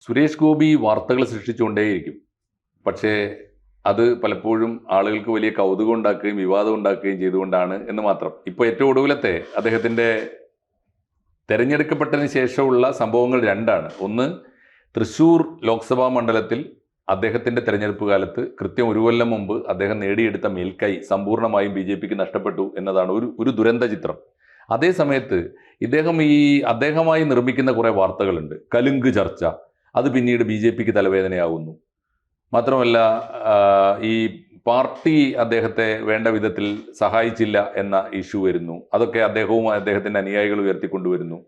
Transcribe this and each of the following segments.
സുരേഷ് ഗോപി വാർത്തകൾ സൃഷ്ടിച്ചുകൊണ്ടേയിരിക്കും. പക്ഷേ അത് പലപ്പോഴും ആളുകൾക്ക് വലിയ കൗതുകം ഉണ്ടാക്കുകയും വിവാദം ഉണ്ടാക്കുകയും ചെയ്തുകൊണ്ടാണ് എന്ന് മാത്രം. ഇപ്പോൾ ഏറ്റവും ഒടുവിലത്തെ അദ്ദേഹത്തിന്റെ തെരഞ്ഞെടുക്കപ്പെട്ടതിന് ശേഷമുള്ള സംഭവങ്ങൾ രണ്ടാണ്. ഒന്ന് തൃശൂർ ലോക്സഭാ മണ്ഡലത്തിൽ അദ്ദേഹത്തിന്റെ തെരഞ്ഞെടുപ്പ് കാലത്ത് കൃത്യം ഒരു കൊല്ലം മുമ്പ് അദ്ദേഹം നേടിയെടുത്ത മേൽക്കൈ സമ്പൂർണമായും ബി ജെ പിക്ക് നഷ്ടപ്പെട്ടു എന്നതാണ് ഒരു ഒരു ദുരന്ത ചിത്രം. അതേ സമയത്ത് ഇദ്ദേഹം ഈ അദ്ദേഹമായി നിർമ്മിക്കുന്ന കുറേ വാർത്തകളുണ്ട്. കലുങ്ക് ചർച്ച അത് പിന്നീട് ബി ജെ പിക്ക് തലവേദനയാകുന്നു മാത്രമല്ല ഈ പാർട്ടി അദ്ദേഹത്തെ വേണ്ട വിധത്തിൽ സഹായിച്ചില്ല എന്ന ഇഷ്യൂ വരുന്നു. അതൊക്കെ അദ്ദേഹവും അദ്ദേഹത്തിന്റെ അനുയായികൾ ഉയർത്തിക്കൊണ്ടുവരുന്നു.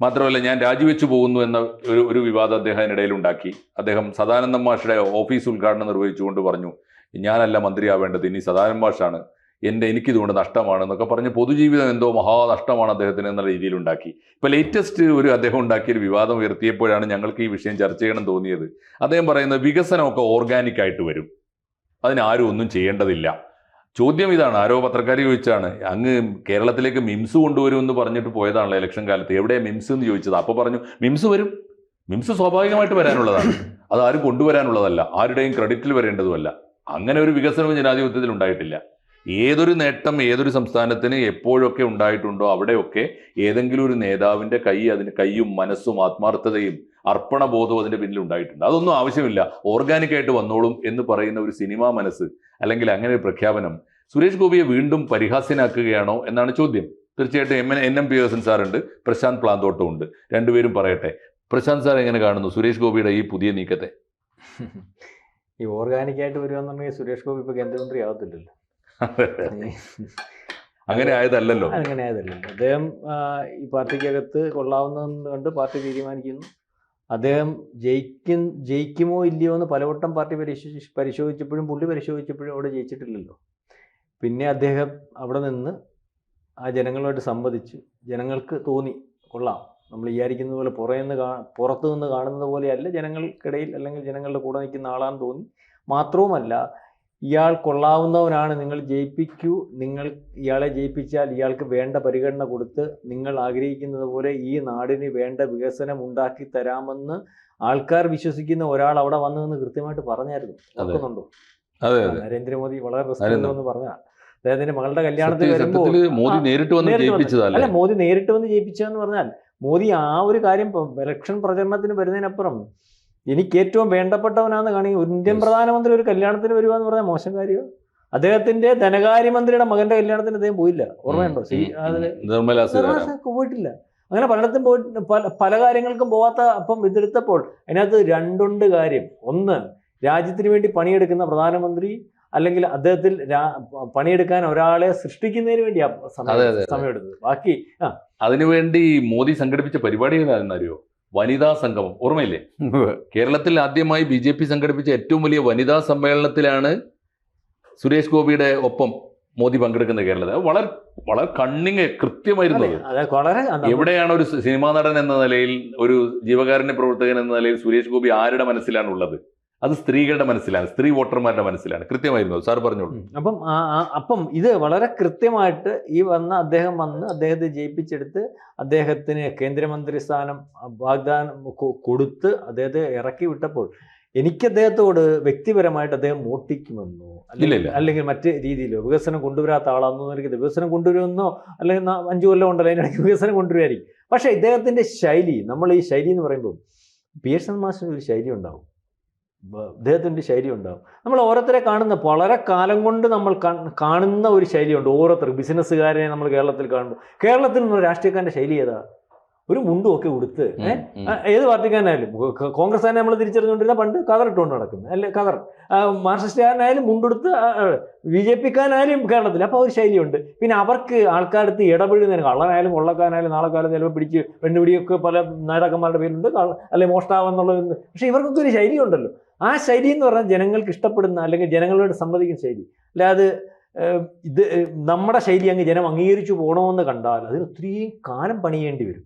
മാത്രമല്ല ഞാൻ രാജിവെച്ചു പോകുന്നു എന്ന ഒരു ഒരു വിവാദം അദ്ദേഹം അതിനിടയിൽ ഉണ്ടാക്കി. അദ്ദേഹം സദാനന്ദ മാഷയുടെ ഓഫീസ് ഉദ്ഘാടനം നിർവഹിച്ചുകൊണ്ട് പറഞ്ഞു ഞാനല്ല മന്ത്രിയാവേണ്ടത്. ഇനി സദാനന്ദ മാഷാണ് എന്റെ എനിക്കിതുകൊണ്ട് നഷ്ടമാണ് എന്നൊക്കെ പറഞ്ഞ് പൊതുജീവിതം എന്തോ മഹാനഷ്ടമാണ് അദ്ദേഹത്തിന് എന്ന രീതിയിൽ ഉണ്ടാക്കി ഇപ്പോൾ ലേറ്റസ്റ്റ് ഒരു അദ്ദേഹം ഉണ്ടാക്കിയ ഒരു വിവാദം ഉയർത്തിയപ്പോഴാണ് ഞങ്ങൾക്ക് ഈ വിഷയം ചർച്ച ചെയ്യണം തോന്നിയത്. അദ്ദേഹം പറയുന്നത് വികസനമൊക്കെ ഓർഗാനിക് ആയിട്ട് വരും. അതിനാരും ഒന്നും ചെയ്യേണ്ടതില്ല. ചോദ്യം ഇതാണ്. ആരോ പത്രക്കാർ ചോദിച്ചാണ്. അങ്ങ് കേരളത്തിലേക്ക് മിംസ് കൊണ്ടുവരുമെന്ന് പറഞ്ഞിട്ട് പോയതാണല്ലോ ഇലക്ഷൻ കാലത്ത്. എവിടെ മിംസ് എന്ന് ചോദിച്ചത്? അപ്പോൾ പറഞ്ഞു മിംസ് വരും. മിംസ് സ്വാഭാവികമായിട്ട് വരാനുള്ളതാണ്. അത് ആരും കൊണ്ടുവരാനുള്ളതല്ല. ആരുടെയും ക്രെഡിറ്റിൽ വരേണ്ടതുമല്ല. അങ്ങനെ ഒരു വികസനവും ജനാധിപത്യത്തിൽ ഉണ്ടായിട്ടില്ല. ഏതൊരു നേട്ടം ഏതൊരു സംസ്ഥാനത്തിന് എപ്പോഴൊക്കെ ഉണ്ടായിട്ടുണ്ടോ അവിടെയൊക്കെ ഏതെങ്കിലും ഒരു നേതാവിന്റെ കൈ അതിന് കൈയും മനസ്സും ആത്മാർത്ഥതയും അർപ്പണബോധവും അതിന്റെ പിന്നിൽ ഉണ്ടായിട്ടുണ്ട്. അതൊന്നും ആവശ്യമില്ല. ഓർഗാനിക്കായിട്ട് വന്നോളും എന്ന് പറയുന്ന ഒരു സിനിമാ മനസ്സ് അല്ലെങ്കിൽ അങ്ങനെ ഒരു പ്രഖ്യാപനം സുരേഷ് ഗോപിയെ വീണ്ടും പരിഹാസ്യനാക്കുകയാണോ എന്നാണ് ചോദ്യം. തീർച്ചയായിട്ടും M N N M Pearson സാറുണ്ട്. Prashant Plathottam ഉണ്ട്. രണ്ടുപേരും പറയട്ടെ. പ്രശാന്ത് സാർ എങ്ങനെ കാണുന്നു സുരേഷ് ഗോപിയുടെ ഈ പുതിയ നീക്കത്തെ? ഈ ഓർഗാനിക്കായിട്ട് വരുവാന്നുണ്ടെങ്കിൽ സുരേഷ് ഗോപി ഇപ്പൊ കേന്ദ്രമന്ത്രി ആവത്തില്ലല്ലോ. അങ്ങനെ ആയതല്ലല്ലോ. അങ്ങനെ ആയതല്ലല്ലോ. അദ്ദേഹം ഈ പാർട്ടിക്കകത്ത് കൊള്ളാവുന്നതെന്ന് കണ്ട് പാർട്ടി തീരുമാനിക്കുന്നു. അദ്ദേഹം ജയിക്കും ജയിക്കുമോ ഇല്ലയോ എന്ന് പലവട്ടം പാർട്ടി പരിശോധിച്ച് പരിശോധിച്ചപ്പോഴും പുള്ളി പരിശോധിച്ചപ്പോഴും അവിടെ ജയിച്ചിട്ടില്ലല്ലോ. പിന്നെ അദ്ദേഹം അവിടെ നിന്ന് ആ ജനങ്ങളുമായിട്ട് സംവദിച്ച് ജനങ്ങൾക്ക് തോന്നി കൊള്ളാം. നമ്മൾ വിചാരിക്കുന്ന പോലെ പുറയുന്ന കാ പുറത്തു നിന്ന് കാണുന്നത് പോലെയല്ല ജനങ്ങൾക്കിടയിൽ അല്ലെങ്കിൽ ജനങ്ങളുടെ കൂടെ നിൽക്കുന്ന ആളാണെന്ന് തോന്നി. മാത്രവുമല്ല ഇയാൾ കൊള്ളാവുന്നവനാണ്. നിങ്ങൾ ജയിപ്പിക്കൂ. നിങ്ങൾ ഇയാളെ ജയിപ്പിച്ചാൽ ഇയാൾക്ക് വേണ്ട പരിഗണന കൊടുത്ത് നിങ്ങൾ ആഗ്രഹിക്കുന്നത് പോലെ ഈ നാടിന് വേണ്ട വികസനം ഉണ്ടാക്കി തരാമെന്ന് ആൾക്കാർ വിശ്വസിക്കുന്ന ഒരാൾ അവിടെ വന്നു എന്ന് കൃത്യമായിട്ട് പറഞ്ഞായിരുന്നു. ഓർക്കുന്നുണ്ടോ? നരേന്ദ്രമോദി വളരെ പ്രശ്നം പറഞ്ഞ. അദ്ദേഹത്തിന്റെ മകളുടെ കല്യാണത്തിൽ വരുമ്പോൾ മോദി നേരിട്ട് വന്ന് അല്ല മോദി നേരിട്ട് വന്ന് ജയിപ്പിച്ചതെന്ന് പറഞ്ഞാൽ മോദി ആ ഒരു കാര്യം ഇലക്ഷൻ പ്രചരണത്തിന് വരുന്നതിനപ്പുറം എനിക്ക് ഏറ്റവും വേണ്ടപ്പെട്ടവനാണെന്ന് കാണിക്കും ഇന്ത്യൻ പ്രധാനമന്ത്രി ഒരു കല്യാണത്തിന് വരുവാന്ന് പറഞ്ഞാൽ മോശം കാര്യമോ അദ്ദേഹത്തിന്റെ ധനകാര്യമന്ത്രിയുടെ മകന്റെ കല്യാണത്തിന് അദ്ദേഹം പോയില്ല. ഓർമ്മയുണ്ടോ? പോയിട്ടില്ല. അങ്ങനെ പലയിടത്തും പോയി പല പല കാര്യങ്ങൾക്കും പോവാത്ത അപ്പം ഇതെടുത്തപ്പോൾ അതിനകത്ത് രണ്ടുണ്ട് കാര്യം. ഒന്ന് രാജ്യത്തിന് വേണ്ടി പണിയെടുക്കുന്ന പ്രധാനമന്ത്രി അല്ലെങ്കിൽ അദ്ദേഹത്തിൽ പണിയെടുക്കാൻ ഒരാളെ സൃഷ്ടിക്കുന്നതിന് വേണ്ടി. സമയമെടുത്തത്. ബാക്കി അതിനുവേണ്ടി മോദി സംഘടിപ്പിച്ച പരിപാടി ഏതാണെന്നറിയോ വനിതാ സംഗമം. ഓർമ്മയില്ലേ? കേരളത്തിൽ ആദ്യമായി ബി ജെ പി സംഘടിപ്പിച്ച ഏറ്റവും വലിയ വനിതാ സമ്മേളനത്തിലാണ് സുരേഷ് ഗോപിയുടെ ഒപ്പം മോദി പങ്കെടുക്കുന്നത് കേരളത്തിൽ. വളരെ വളരെ കണ്ണിങ് കൃത്യമായിരുന്നു എവിടെയാണ് ഒരു സിനിമാ നടൻ എന്ന നിലയിൽ ഒരു ജീവകാരുണ്യ പ്രവർത്തകൻ എന്ന നിലയിൽ സുരേഷ് ഗോപി ആരുടെ മനസ്സിലാണ് ഉള്ളത് അത് സ്ത്രീകളുടെ മനസ്സിലാണ് സ്ത്രീ വോട്ടർമാരുടെ മനസ്സിലാണ്. കൃത്യമായിരുന്നു സാർ പറഞ്ഞോളൂ. അപ്പം അപ്പം ഇത് വളരെ കൃത്യമായിട്ട് ഈ വന്ന അദ്ദേഹം വന്ന് അദ്ദേഹത്തെ ജയിപ്പിച്ചെടുത്ത് അദ്ദേഹത്തിന് കേന്ദ്രമന്ത്രി സ്ഥാനം വാഗ്ദാനം കൊടുത്ത് അദ്ദേഹത്തെ ഇറക്കി വിട്ടപ്പോൾ എനിക്ക് അദ്ദേഹത്തോട് വ്യക്തിപരമായിട്ട് അദ്ദേഹം മോട്ടിക്കുമെന്നോ ഇല്ല. അല്ലെങ്കിൽ മറ്റ് രീതിയിലോ വികസനം കൊണ്ടുവരാത്ത ആളാണെന്നോ എനിക്ക് വികസനം കൊണ്ടുവരുമെന്നോ അല്ലെങ്കിൽ അഞ്ചു കൊല്ലം ഉണ്ടല്ലോ അതിനിടയ്ക്ക് വികസനം കൊണ്ടുവരായിരിക്കും പക്ഷേ ഇദ്ദേഹത്തിന്റെ ശൈലി നമ്മൾ ഈ ശൈലി എന്ന് പറയുമ്പോൾ പിയേഴ്സൺ മാസ്റ്റർ ഒരു ശൈലി ഉണ്ടാവും. ഇദ്ദേഹത്തിന്റെ ശൈലി ഉണ്ടാവും നമ്മൾ ഓരോരുത്തരെ കാണുന്ന വളരെ കാലം കൊണ്ട് നമ്മൾ കാണുന്ന ഒരു ശൈലിയുണ്ട്. ഓരോരുത്തർ ബിസിനസ്സുകാരെ നമ്മൾ കേരളത്തിൽ കാണുമ്പോൾ. കേരളത്തിൽ നിന്ന് രാഷ്ട്രീയക്കാരന്റെ ശൈലി ഏതാ? ഒരു മുണ്ടും ഒക്കെ ഉടുത്ത് ഏത് പാർട്ടിക്കാരനായാലും. കോൺഗ്രസ് കോൺഗ്രസ്സുകാരനെ നമ്മൾ തിരിച്ചറിഞ്ഞുകൊണ്ടിരുന്ന പണ്ട് കവർ ഇട്ടുകൊണ്ട് നടക്കുന്നത്. അല്ലെ കവർ മാർസിസ്റ്റുകാരനായാലും മാർക്സിസ്റ്റുകാരനായാലും മുണ്ടെടുത്ത് ബി ജെ പിക്കാരനായാലും കേരളത്തിൽ. അപ്പോൾ ഒരു ശൈലിയുണ്ട്. പിന്നെ അവർക്ക് ആൾക്കാരടുത്ത് ഇടപെടുന്നതിന് കള്ളനായാലും കൊള്ളക്കാരനായാലും നാളെ കാലം ചിലപ്പോൾ പിടിച്ച് പെണ്ണുപിടിയൊക്കെ പല നേതാക്കന്മാരുടെ പേരുണ്ട് അല്ലെങ്കിൽ അല്ലെ മോഷ്ടാവെന്നുള്ളത് പക്ഷേ ഇവർക്കൊക്കെ ഒരു ശൈലി ഉണ്ടല്ലോ ആ ശൈലി എന്ന് പറഞ്ഞാൽ ജനങ്ങൾക്ക് ഇഷ്ടപ്പെടുന്ന അല്ലെങ്കിൽ ജനങ്ങളോട് സംവദിക്കുന്ന ശൈലി. അല്ലാതെ ഇത് നമ്മുടെ ശൈലി അങ്ങ് ജനം അംഗീകരിച്ചു പോകണമെന്ന് കണ്ടാൽ അതിന് ഒത്തിരിയും കാലം പണിയേണ്ടി വരും.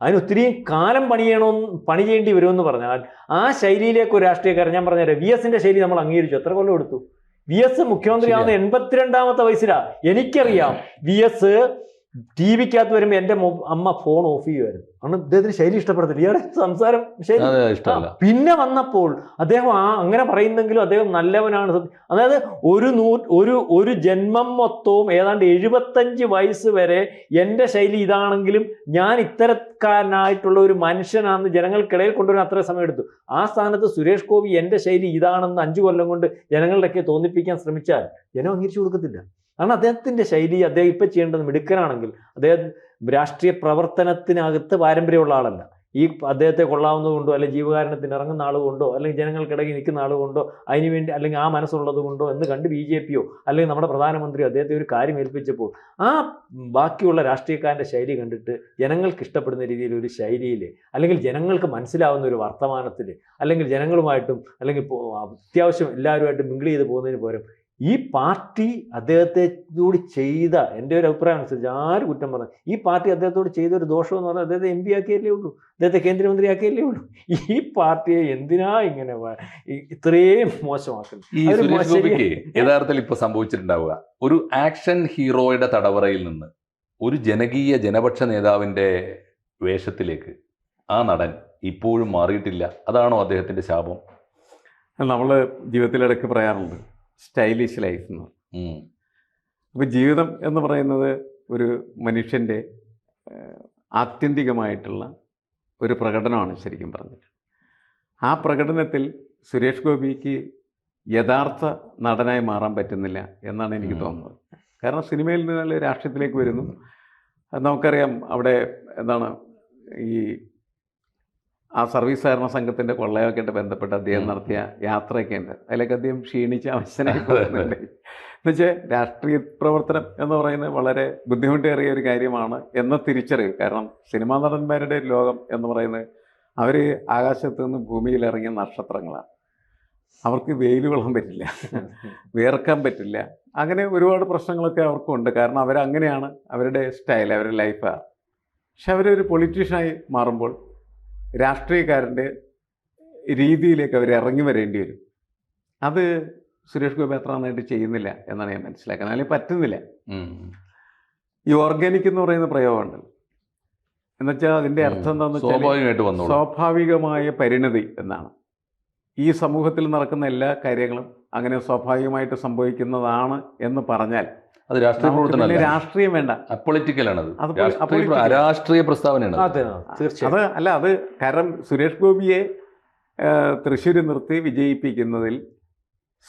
അതിന് ഒത്തിരിയും കാലം പണിയണമെന്ന് പണി ചെയ്യേണ്ടി വരുമെന്ന് പറഞ്ഞാൽ ആ ശൈലിയിലേക്ക് ഒരു രാഷ്ട്രീയക്കാരൻ ഞാൻ പറഞ്ഞുതരാം വി എസിന്റെ ശൈലി നമ്മൾ അംഗീകരിച്ചു. എത്ര കൊല്ലം എടുത്തു? വി എസ് മുഖ്യമന്ത്രിയാവുന്ന എൺപത്തിരണ്ടാമത്തെ വയസ്സിലാണ് എനിക്കറിയാം വി എസ് ടി വിക്കകത്ത് വരുമ്പോൾ എന്റെ അമ്മ ഫോൺ ഓഫ് ചെയ്യുമായിരുന്നു കാരണം ഇദ്ദേഹത്തിന് ശൈലി ഇഷ്ടപ്പെടുന്നില്ല ഇയാളുടെ സംസാരം ശരി പിന്നെ വന്നപ്പോൾ അദ്ദേഹം ആ അങ്ങനെ പറയുന്നെങ്കിലും അദ്ദേഹം നല്ലവനാണ്. അതായത് ഒരു നൂ ഒരു ഒരു ജന്മം മൊത്തവും ഏതാണ്ട് എഴുപത്തഞ്ച് വയസ്സ് വരെ എന്റെ ശൈലി ഇതാണെങ്കിലും ഞാൻ ഇത്തരക്കാരനായിട്ടുള്ള ഒരു മനുഷ്യനാണെന്ന് ജനങ്ങൾക്കിടയിൽ കൊണ്ടുവരാൻ അത്ര സമയം എടുത്തു ആ സ്ഥാനത്ത് സുരേഷ് ഗോപി എന്റെ ശൈലി ഇതാണെന്ന് അഞ്ചു കൊല്ലം കൊണ്ട് ജനങ്ങളുടെയൊക്കെ തോന്നിപ്പിക്കാൻ ശ്രമിച്ചാൽ ജനം അംഗീകരിച്ചു കൊടുക്കത്തില്ല. കാരണം അദ്ദേഹത്തിന്റെ ശൈലി. അദ്ദേഹം ഇപ്പം ചെയ്യേണ്ടത് മിടുക്കനാണെങ്കിൽ അദ്ദേഹം രാഷ്ട്രീയ പ്രവർത്തനത്തിനകത്ത് പാരമ്പര്യമുള്ള ആളല്ല. ഈ അദ്ദേഹത്തെ കൊള്ളാവുന്നത് കൊണ്ടോ അല്ലെങ്കിൽ ജീവകാരണത്തിന് ഇറങ്ങുന്ന ആൾ കൊണ്ടോ അല്ലെങ്കിൽ ജനങ്ങൾക്കിടയിൽ നിൽക്കുന്ന ആൾ കൊണ്ടോ അതിന് വേണ്ടി അല്ലെങ്കിൽ ആ മനസ്സുള്ളത് കൊണ്ടോ എന്ന് കണ്ട് ബി ജെ പിയോ അല്ലെങ്കിൽ നമ്മുടെ പ്രധാനമന്ത്രിയോ അദ്ദേഹത്തെ ഒരു കാര്യം ഏൽപ്പിച്ചപ്പോൾ ആ ബാക്കിയുള്ള രാഷ്ട്രീയക്കാരന്റെ ശൈലി കണ്ടിട്ട് ജനങ്ങൾക്ക് ഇഷ്ടപ്പെടുന്ന രീതിയിൽ ഒരു ശൈലിയിൽ അല്ലെങ്കിൽ ജനങ്ങൾക്ക് മനസ്സിലാവുന്ന ഒരു വർത്തമാനത്തിൽ അല്ലെങ്കിൽ ജനങ്ങളുമായിട്ടും അല്ലെങ്കിൽ അത്യാവശ്യം എല്ലാവരുമായിട്ടും മിങ്കിൾ ചെയ്ത് പോകുന്നതിന് പകരം ഈ പാർട്ടി അദ്ദേഹത്തോട് ചെയ്ത എന്റെ ഒരു അഭിപ്രായം അനുസരിച്ച് ആര് കുറ്റം പറഞ്ഞു ഈ പാർട്ടി അദ്ദേഹത്തോട് ചെയ്ത ഒരു ദോഷം എന്ന് പറഞ്ഞാൽ അദ്ദേഹത്തെ എം പി ആക്കിയല്ലേ ഉള്ളൂ അദ്ദേഹത്തെ കേന്ദ്രമന്ത്രി ആക്കിയല്ലേ ഉള്ളൂ. ഈ പാർട്ടിയെ എന്തിനാ ഇങ്ങനെ ഇത്രയും മോശമാക്കുന്നത്? യഥാർത്ഥത്തിൽ ഇപ്പൊ സംഭവിച്ചിട്ടുണ്ടാവുക. ഒരു ആക്ഷൻ ഹീറോയുടെ തടവറയിൽ നിന്ന് ഒരു ജനകീയ ജനപക്ഷ നേതാവിന്റെ വേഷത്തിലേക്ക് ആ നടൻ ഇപ്പോഴും മാറിയിട്ടില്ല. അതാണോ അദ്ദേഹത്തിന്റെ ശാപം? നമ്മൾ ജീവിതത്തിലിടയ്ക്ക് പറയാറുണ്ട് സ്റ്റൈലിഷ് ലൈഫ് എന്ന്. അപ്പോൾ ജീവിതം എന്ന് പറയുന്നത് ഒരു മനുഷ്യന്റെ ആത്യന്തികമായിട്ടുള്ള ഒരു പ്രകടനമാണ് ശരിക്കും പറഞ്ഞിട്ട് ആ പ്രകടനത്തിൽ സുരേഷ് ഗോപിക്ക് യഥാർത്ഥ നടനായി മാറാൻ പറ്റുന്നില്ല എന്നാണ് എനിക്ക് തോന്നുന്നത്. കാരണം സിനിമയിൽ നിന്ന് രാഷ്ട്രീയത്തിലേക്ക് വരുന്നു. നമുക്കറിയാം അവിടെ എന്താണ് ഈ ആ സർവീസ് സഹകരണ സംഘത്തിന്റെ കൊള്ളയൊക്കെ ആയിട്ട് ബന്ധപ്പെട്ട് അദ്ദേഹം നടത്തിയ യാത്രയൊക്കെ ഉണ്ട് അതിലൊക്കെ അദ്ദേഹം ക്ഷീണിച്ച് അവശനായി. പോകുന്നുണ്ട്. എന്നുവെച്ചാൽ രാഷ്ട്രീയ പ്രവർത്തനം എന്ന് പറയുന്നത് വളരെ ബുദ്ധിമുട്ടേറിയ ഒരു കാര്യമാണ് എന്ന തിരിച്ചറിവ് കാരണം സിനിമാ നടന്മാരുടെ ലോകം എന്ന് പറയുന്നത് അവർ ആകാശത്ത് നിന്ന് ഭൂമിയിൽ ഇറങ്ങിയ നക്ഷത്രങ്ങളാണ്. അവർക്ക് വെയിൽ കൊള്ളാൻ പറ്റില്ല വിയർക്കാൻ പറ്റില്ല. അങ്ങനെ ഒരുപാട് പ്രശ്നങ്ങളൊക്കെ അവർക്കുണ്ട്. കാരണം അവരങ്ങനെയാണ് അവരുടെ സ്റ്റൈൽ അവരുടെ ലൈഫാണ്. പക്ഷെ അവരൊരു പൊളിറ്റീഷ്യനായി മാറുമ്പോൾ രാഷ്ട്രീയക്കാരന്റെ രീതിയിലേക്ക് അവർ ഇറങ്ങി വരേണ്ടി വരും. അത് സുരേഷ് ഗോപി അത്ര നന്നായിട്ട് ചെയ്യുന്നില്ല എന്നാണ് ഞാൻ മനസ്സിലാക്കുന്നത്. അല്ലെങ്കിൽ പറ്റുന്നില്ല. ഈ ഓർഗാനിക് എന്ന് പറയുന്ന പ്രയോഗമുണ്ട്. എന്നുവെച്ചാൽ അതിന്റെ അർത്ഥം എന്താണെന്ന് വെച്ചാൽ സ്വാഭാവികമായിട്ട് വന്നു സ്വാഭാവികമായ പരിണതി എന്നാണ്. ഈ സമൂഹത്തിൽ നടക്കുന്ന എല്ലാ കാര്യങ്ങളും അങ്ങനെ സ്വാഭാവികമായിട്ട് സംഭവിക്കുന്നതാണ് എന്ന് പറഞ്ഞാൽ അത് രാഷ്ട്രീയ പ്രവർത്തനമല്ല. രാഷ്ട്രീയം വേണ്ട. പൊളിറ്റിക്കലാണ് അത് രാഷ്ട്രീയ അരാഷ്ട്രീയ പ്രസ്താവനയാണ് അതെ അത് അല്ല അത് കാരണം സുരേഷ് ഗോപിയെ തൃശ്ശൂർ നിർത്തി വിജയിപ്പിക്കുന്നതിൽ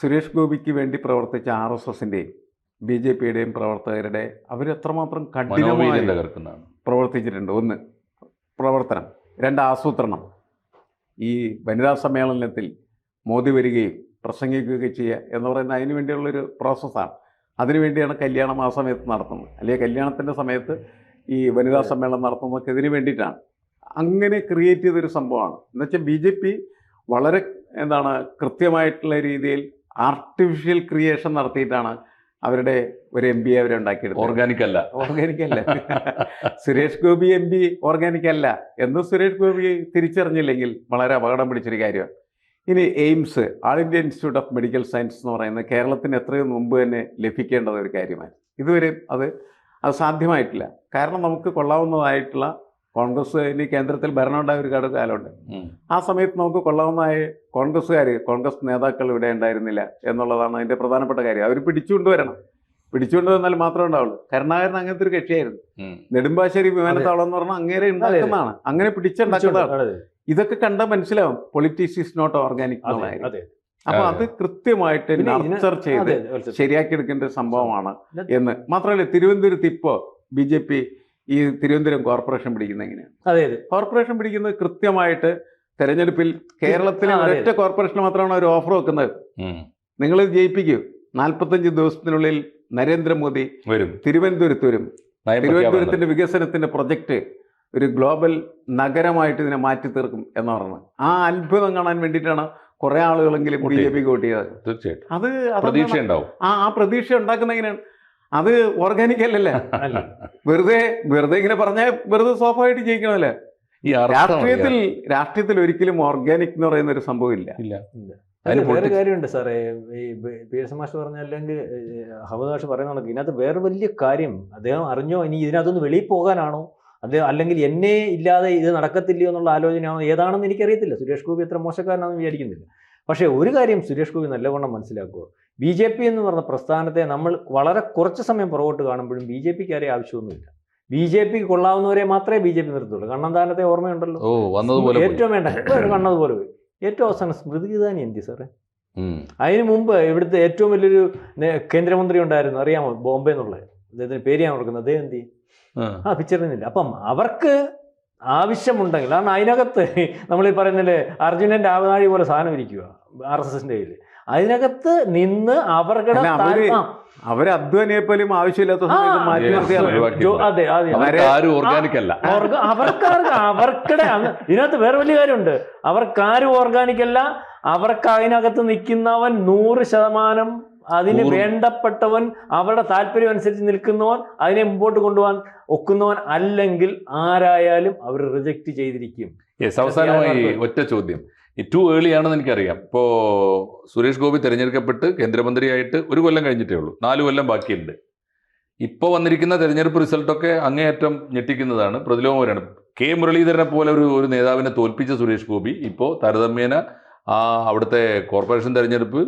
സുരേഷ് ഗോപിക്ക് വേണ്ടി പ്രവർത്തിച്ച ആർ എസ് എസിന്റെയും ബി ജെ പിയുടെയും പ്രവർത്തകരുടെ അവരെത്രമാത്രം കഠിനമായി പ്രവർത്തിച്ചിട്ടുണ്ട്. ഒന്ന് പ്രവർത്തനം. രണ്ട് ആസൂത്രണം. ഈ വനിതാ സമ്മേളനത്തിൽ മോദി വരികയും പ്രസംഗിക്കുകയും ചെയ്യുക എന്ന് പറയുന്ന അതിന് വേണ്ടിയുള്ളൊരു പ്രോസസ്സാണ് അതിനുവേണ്ടിയാണ് കല്യാണം ആ സമയത്ത് നടത്തുന്നത്. അല്ലെങ്കിൽ കല്യാണത്തിന്റെ സമയത്ത് ഈ വനിതാ സമ്മേളനം നടത്തുന്നതൊക്കെ ഇതിന് വേണ്ടിയിട്ടാണ്. അങ്ങനെ ക്രിയേറ്റ് ചെയ്തൊരു സംഭവമാണ്. എന്നുവെച്ചാൽ ബി ജെ പി വളരെ എന്താണ് കൃത്യമായിട്ടുള്ള രീതിയിൽ ആർട്ടിഫിഷ്യൽ ക്രിയേഷൻ നടത്തിയിട്ടാണ് അവരുടെ ഒരു എം പി അവരെ ഉണ്ടാക്കിയെടുത്തത്. ഓർഗാനിക് അല്ല. ഓർഗാനിക് അല്ല. Suresh Gopi M P organic അല്ല. എന്ന് സുരേഷ് ഗോപി തിരിച്ചറിഞ്ഞില്ലെങ്കിൽ വളരെ അപകടം പിടിച്ചൊരു കാര്യമാണ്. ഇനി AIIMS all India institute of medical science എന്ന് പറയുന്നത് കേരളത്തിന് എത്രയും മുമ്പ് തന്നെ ലഭിക്കേണ്ടത് ഒരു കാര്യമാണ്. ഇതുവരെ അത് അത് സാധ്യമായിട്ടില്ല. കാരണം നമുക്ക് കൊള്ളാവുന്നതായിട്ടുള്ള കോൺഗ്രസ് ഇനി കേന്ദ്രത്തിൽ ഭരണമുണ്ടായ ഒരു കാല- കാലമുണ്ട്. ആ സമയത്ത് നമുക്ക് കൊള്ളാവുന്നതായ കോൺഗ്രസ്സുകാർ കോൺഗ്രസ് നേതാക്കൾ ഇവിടെ ഉണ്ടായിരുന്നില്ല എന്നുള്ളതാണ് അതിന്റെ പ്രധാനപ്പെട്ട കാര്യം. അവർ പിടിച്ചുകൊണ്ട് വരണം പിടിച്ചുകൊണ്ട് വന്നാൽ മാത്രമേ ഉണ്ടാവുള്ളൂ. കരുണാകരൻ അങ്ങനത്തെ ഒരു കക്ഷിയായിരുന്നു. നെടുമ്പാശ്ശേരി വിമാനത്താവളം എന്ന് പറഞ്ഞാൽ അങ്ങേരെ ഉണ്ടാക്കുന്നതാണ്. അങ്ങനെ പിടിച്ചുണ്ടാക്കുന്നതാണ്. ഇതൊക്കെ കണ്ടാൽ മനസ്സിലാവും. പൊളിറ്റീസ് ഇസ് നോട്ട് ഓർഗാനിക് അപ്പൊ അത് കൃത്യമായിട്ട് നർച്ചർ ചെയ്ത് ശരിയാക്കി എടുക്കേണ്ട ഒരു സംഭവമാണ് എന്ന്. മാത്രമല്ല തിരുവനന്തപുരത്ത് ഇപ്പോ ബി ജെ പി ഈ തിരുവനന്തപുരം കോർപ്പറേഷൻ പിടിക്കുന്ന എങ്ങനെയാണ്? അതെ അതെ. കോർപ്പറേഷൻ പിടിക്കുന്നത് കൃത്യമായിട്ട് തെരഞ്ഞെടുപ്പിൽ കേരളത്തിലെ. ഒരൊറ്റ കോർപ്പറേഷൻ മാത്രമാണ് ഒരു ഓഫർ വെക്കുന്നത്. നിങ്ങൾ ജയിപ്പിക്കൂ. നാൽപ്പത്തഞ്ച് ദിവസത്തിനുള്ളിൽ നരേന്ദ്രമോദി വരും. തിരുവനന്തപുരത്ത് വരും. തിരുവനന്തപുരത്തിന്റെ വികസനത്തിന്റെ പ്രൊജക്ട് ഒരു ഗ്ലോബൽ നഗരമായിട്ട് ഇതിനെ മാറ്റി തീർക്കും എന്ന് പറഞ്ഞത്. ആ അത്ഭുതം കാണാൻ വേണ്ടിയിട്ടാണ് കുറെ ആളുകളെങ്കിലും ബി ജെ പിക്ക് വോട്ട് ചെയ്തത് തീർച്ചയായിട്ടും. അത് പ്രതീക്ഷ ഉണ്ടാവും. ആ ആ പ്രതീക്ഷ ഉണ്ടാക്കുന്ന എങ്ങനെയാണ് അത് ഓർഗാനിക് അല്ലല്ലേ? അല്ല. വെറുതെ വെറുതെ ഇങ്ങനെ പറഞ്ഞാൽ വെറുതെ സ്വാഭാവികമായിട്ട് ജയിക്കണമല്ലേ ഈ രാഷ്ട്രീയത്തിൽ രാഷ്ട്രീയത്തിൽ ഒരിക്കലും ഓർഗാനിക് എന്ന് പറയുന്ന ഒരു സംഭവം ഇല്ല. ഇല്ല. അതിന് വേറെ കാര്യമുണ്ട് സാറേ. ഈ പി എസ് മാഷ് പറഞ്ഞ അല്ലെങ്കിൽ ഹമദ് മാഷ് പറയുന്ന കണക്ക് ഇതിനകത്ത് വേറെ വലിയ കാര്യം അദ്ദേഹം അറിഞ്ഞോ? ഇനി ഇതിനകത്തൊന്ന് വെളിയിൽ പോകാനാണോ? അത് അല്ലെങ്കിൽ എന്നെ ഇല്ലാതെ ഇത് നടക്കത്തില്ലയോ എന്നുള്ള ആലോചനയാണോ ഏതാണെന്ന് എനിക്കറിയത്തില്ല. സുരേഷ് ഗോപി എത്ര മോശക്കാരനാണെന്ന് വിചാരിക്കുന്നില്ല. പക്ഷേ ഒരു കാര്യം സുരേഷ് ഗോപി നല്ലവണ്ണം മനസ്സിലാക്കുക. ബി ജെ പി എന്ന് പറഞ്ഞ പ്രസ്ഥാനത്തെ നമ്മൾ വളരെ കുറച്ച് സമയം പുറകോട്ട് കാണുമ്പോഴും ബി ജെ പിക്ക് ആരെയും ആവശ്യമൊന്നുമില്ല. ബി ജെ പിക്ക് കൊള്ളാവുന്നവരെ മാത്രമേ ബി ജെ പി നിർത്തുള്ളൂ. കണ്ണന്താനത്തെ ഓർമ്മയുണ്ടല്ലോ? ഏറ്റവും വേണ്ട. കണ്ണതുപോലെ പോയി. ഏറ്റവും അവസാനം സ്മൃതി ഇതാനി എന്തി സാറേ. അതിന് മുമ്പ് ഇവിടുത്തെ ഏറ്റവും വലിയൊരു കേന്ദ്രമന്ത്രി ഉണ്ടായിരുന്നു. അറിയാമോ? ബോംബെ എന്നുള്ളത് അദ്ദേഹത്തിന് പേര് ഞാൻ ഓർക്കുന്നത് അദ്ദേഹം എന്ത് ചെയ്യും? ആ. പിക്ചറിനില്ല. അപ്പം അവർക്ക് ആവശ്യമുണ്ടെങ്കിൽ കാരണം അതിനകത്ത് നമ്മൾ ഈ പറയുന്നില്ലേ അർജുനന്റെ ആവനാഴി പോലെ സാധനം ഇരിക്കുക ആർ എസ് എസിന്റെ കയ്യിൽ അതിനകത്ത് നിന്ന് അവരുടെ അവരെ അധ്വാനിയെ പോലും ആവശ്യമില്ലാത്ത അവർക്ക് ആരും ഓർഗാനിക് അല്ല. ഓർഗ- അവർക്കാർക്ക് അവർക്കിടെ ഇതിനകത്ത് വേറെ വലിയ കാര്യമുണ്ട്. അവർക്കാരും ഓർഗാനിക് അല്ല. അവർക്ക് അതിനകത്ത് നിൽക്കുന്നവൻ നൂറ് ശതമാനം അതിന് വേണ്ടപ്പെട്ടവൻ അവരുടെ താല്പര്യം അനുസരിച്ച് നിൽക്കുന്നവൻ അതിനെ മുമ്പോട്ട് കൊണ്ടുപോകാൻ ഒക്കുന്നവൻ അല്ലെങ്കിൽ ആരായാലും അവർ റിജക്റ്റ് ചെയ്തിരിക്കും. യെസ് അവസാനമായി ഒറ്റ ചോദ്യം. ടു ഏർലി ആണെന്ന് എനിക്കറിയാം. ഇപ്പോൾ സുരേഷ് ഗോപി തിരഞ്ഞെടുക്കപ്പെട്ട് കേന്ദ്രമന്ത്രിയായിട്ട് ഒരു കൊല്ലം കഴിഞ്ഞിട്ടേ ഉള്ളൂ. നാലു കൊല്ലം ബാക്കിയുണ്ട്. ഇപ്പോൾ വന്നിരിക്കുന്ന തെരഞ്ഞെടുപ്പ് റിസൾട്ടൊക്കെ അങ്ങേയറ്റം ഞെട്ടിക്കുന്നതാണ് പ്രതിലോമകരമാണ് കെ. മുരളീധരനെ പോലെ ഒരു ഒരു നേതാവിനെ തോൽപ്പിച്ച സുരേഷ് ഗോപി ഇപ്പോൾ താരതമ്യേന ആ അവിടുത്തെ കോർപ്പറേഷൻ തെരഞ്ഞെടുപ്പ്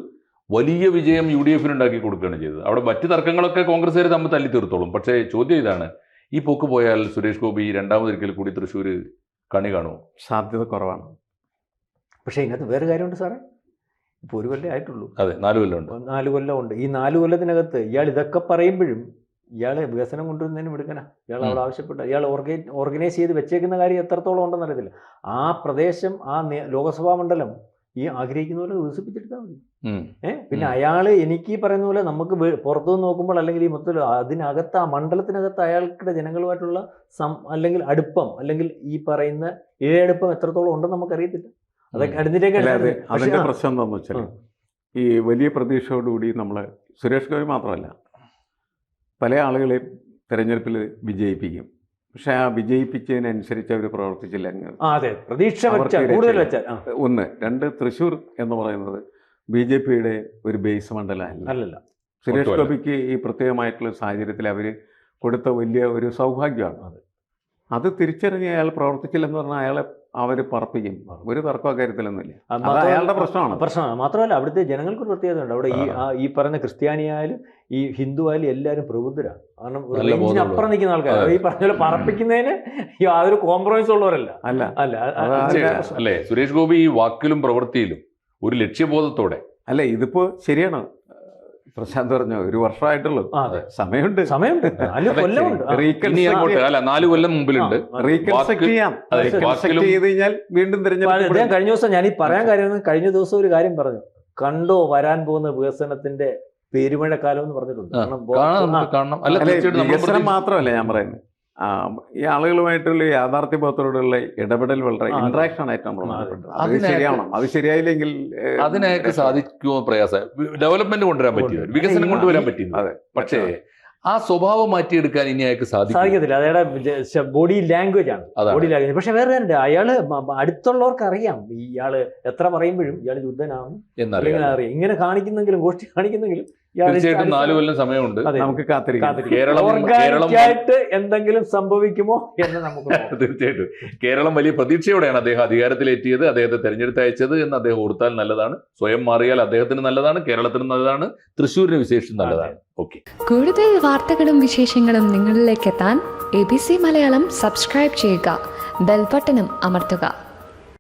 വലിയ വിജയം യു ഡി എഫിന് ഉണ്ടാക്കി കൊടുക്കുകയാണ് ചെയ്തത്. അവിടെ മറ്റ് തർക്കങ്ങളൊക്കെ കോൺഗ്രസ്സുകാർ തമ്മിൽ തല്ലി തീർത്തോളും പക്ഷേ ചോദ്യം ഇതാണ് ഈ പോക്ക് പോയാൽ സുരേഷ് ഗോപി രണ്ടാമതൊരിക്കൽ കൂടി തൃശ്ശൂർ കണി കാണുമോ? സാധ്യത കുറവാണ്. പക്ഷേ ഇതിനകത്ത് വേറെ കാര്യമുണ്ട് സാറേ. ഇപ്പോൾ ഒരു കൊല്ലം ആയിട്ടുള്ളൂ. അതെ നാല് കൊല്ലമുണ്ട് നാല് കൊല്ലമുണ്ട് ഈ നാല് കൊല്ലത്തിനകത്ത് ഇയാൾ ഇതൊക്കെ പറയുമ്പോഴും ഇയാളെ വികസനം കൊണ്ടുവരുന്നതിന് എടുക്കണ ഇയാൾ അവിടെ ആവശ്യപ്പെട്ട ഇയാൾ ഓർഗൈ ഓർഗനൈസ് ചെയ്ത് വെച്ചേക്കുന്ന കാര്യം എത്രത്തോളം ഉണ്ടെന്നറിയത്തില്ല. ആ പ്രദേശം ആ ലോകസഭാ മണ്ഡലം ഈ ആഗ്രഹിക്കുന്ന പോലെ വികസിപ്പിച്ചെടുത്താൽ മതി. ഏഹ് പിന്നെ അയാൾ അയാൾ എനിക്ക് ഈ പറയുന്ന പോലെ നമുക്ക് പുറത്തു നിന്ന് നോക്കുമ്പോൾ അല്ലെങ്കിൽ ഈ മൊത്തത്തിൽ അതിനകത്ത് ആ മണ്ഡലത്തിനകത്ത് അയാൾക്കിടെ ജനങ്ങളുമായിട്ടുള്ള സം അല്ലെങ്കിൽ അടുപ്പം അല്ലെങ്കിൽ ഈ പറയുന്ന ഇഴയടുപ്പം എത്രത്തോളം ഉണ്ടെന്ന് നമുക്കറിയത്തില്ല. അതൊക്കെ അടുത്തിട്ടേക്ക് അതിന്റെ പ്രശ്നം എന്താണെന്ന് വെച്ചാൽ ഈ വലിയ പ്രതീക്ഷയോടുകൂടി നമ്മൾ സുരേഷ് ഗോപി മാത്രമല്ല പല ആളുകളെയും തെരഞ്ഞെടുപ്പിൽ വിജയിപ്പിക്കും. പക്ഷെ ആ വിജയിപ്പിച്ചതിനനുസരിച്ച് അവർ പ്രവർത്തിച്ചില്ല അതെ. പ്രതീക്ഷ കൂടുതൽ വെച്ചാൽ ഒന്ന് രണ്ട് തൃശ്ശൂർ എന്ന് പറയുന്നത് ബി ജെ പിയുടെ ഒരു ബേസ് മണ്ഡലമല്ല. അല്ലല്ല. സുരേഷ്. ഗോപിക്ക് ഈ പ്രത്യേകമായിട്ടുള്ള സാഹചര്യത്തിൽ അവർ കൊടുത്ത വലിയ ഒരു സൗഭാഗ്യമാണ്. അത്. അത് തിരിച്ചറിഞ്ഞ് അയാൾ പ്രവർത്തിച്ചില്ലെന്ന് പറഞ്ഞാൽ അയാളെ അവർ പറപ്പിക്കും. ഒരു തർക്കം കാര്യത്തിലൊന്നുമില്ല. അത് അയാളുടെ പ്രശ്നമാണ്. പ്രശ്നമാണ്. മാത്രമല്ല അവിടുത്തെ ജനങ്ങൾക്ക് ഒരു പ്രത്യേകത ഉണ്ട്. അവിടെ ഈ ഈ പറയുന്ന ക്രിസ്ത്യാനിയായാലും ഈ ഹിന്ദു ആയാലും എല്ലാവരും പ്രബുദ്ധരാണ്. കാരണം റേഞ്ചിന്. അപ്പുറം നിൽക്കുന്ന ആൾക്കാർ ഈ പറഞ്ഞ പോലെ പറപ്പിക്കുന്നതിന് യാതൊരു കോംപ്രമൈസ് ഉള്ളവരല്ല. അല്ല. അല്ല. അല്ലേ സുരേഷ് ഗോപി ഈ വാക്കിലും പ്രവൃത്തിയിലും ഒരു ലക്ഷ്യബോധത്തോടെ അല്ല ഇതിപ്പോ ശരിയാണ്. പ്രശാന്ത് പറഞ്ഞു ഒരു വർഷമായിട്ടുള്ളൂ. സമയമുണ്ട്. സമയമുണ്ട്. അല്ല നാല് കൊല്ലം മുമ്പിലുണ്ട്. ആ, ആ. റീകൺസ്ട്രക്ട് ചെയ്യാം. അതെ, റീകൺസ്ട്രക്ട് ചെയ്ത് കഴിഞ്ഞാൽ വീണ്ടും തിരഞ്ഞെടുപ്പ് കഴിഞ്ഞ ദിവസം ഞാൻ ഈ പറയാൻ കാര്യം കഴിഞ്ഞ ദിവസം ഒരു കാര്യം പറഞ്ഞു. കണ്ടോ വരാൻ പോകുന്ന വികസനത്തിന്റെ പെരുമഴക്കാലം എന്ന് പറഞ്ഞിട്ടുണ്ട്. കാരണം മാത്രമല്ല ഞാൻ പറയുന്നത്. ഈ ആളുകളുമായിട്ടുള്ള യാഥാർത്ഥ്യബോധത്തോടുള്ള ഇടപെടൽ വളരെ ഇൻട്രാക്ഷൻ. ഇന്ററാക്ഷൻ ആയിട്ട് നമ്മൾ അതെ. ശരിയാവണം. അത് ശരിയായില്ലെങ്കിൽ അതിനായിട്ട് അതിനൊക്കെ സാധിക്കുമോ പ്രയാസം? ഡെവലപ്മെന്റ് കൊണ്ടുവരാൻ പറ്റിയോ? വികസനം കൊണ്ടുവരാൻ പറ്റിയോ? അതെ. പക്ഷേ ആ സ്വഭാവം മാറ്റിയെടുക്കാൻ ഇനി അയാൾക്ക് സാധിക്കും സാധിക്കത്തില്ല. അയാളുടെ ബോഡി ലാംഗ്വേജ് ആണ്. ബോഡി ലാംഗ്വേജ് പക്ഷെ വേറെ കാര്യമുണ്ട് അയാൾ അടുത്തുള്ളവർക്ക് അറിയാം ഇയാൾ എത്ര പറയുമ്പോഴും ഇയാൾ യുദ്ധനാണ് എന്നറിയാം. അല്ലെങ്കിൽ അറിയാം. ഇങ്ങനെ കാണിക്കുന്നെങ്കിലും ഗോഷ്ടി കാണിക്കുന്നെങ്കിലും തീർച്ചയായിട്ടും നാല് കൊല്ലം സമയമുണ്ട്. നമുക്ക് കാത്തിരിക്കാം. കാത്തിരിക്കാം. കേരളം- Organic കേരളം- ആയിട്ട് എന്തെങ്കിലും സംഭവിക്കുമോ എന്ന് നമുക്ക്. തീർച്ചയായിട്ടും. കേരളം വലിയ പ്രതീക്ഷയോടെയാണ് അദ്ദേഹം അധികാരത്തിലെത്തിയത് അദ്ദേഹത്തെ തെരഞ്ഞെടുത്ത് അയച്ചത് എന്ന് അദ്ദേഹം ഓർത്താൽ നല്ലതാണ്. സ്വയം മാറിയാൽ അദ്ദേഹത്തിന് നല്ലതാണ് കേരളത്തിന് നല്ലതാണ് തൃശ്ശൂരിന് വിശേഷം നല്ലതാണ്. ഓക്കെ. കൂടുതൽ വാർത്തകളും വിശേഷങ്ങളും നിങ്ങളിലേക്ക് എത്താൻ A B C Malayalam subscribe ചെയ്യുക. ബെൽബട്ടനും അമർത്തുക.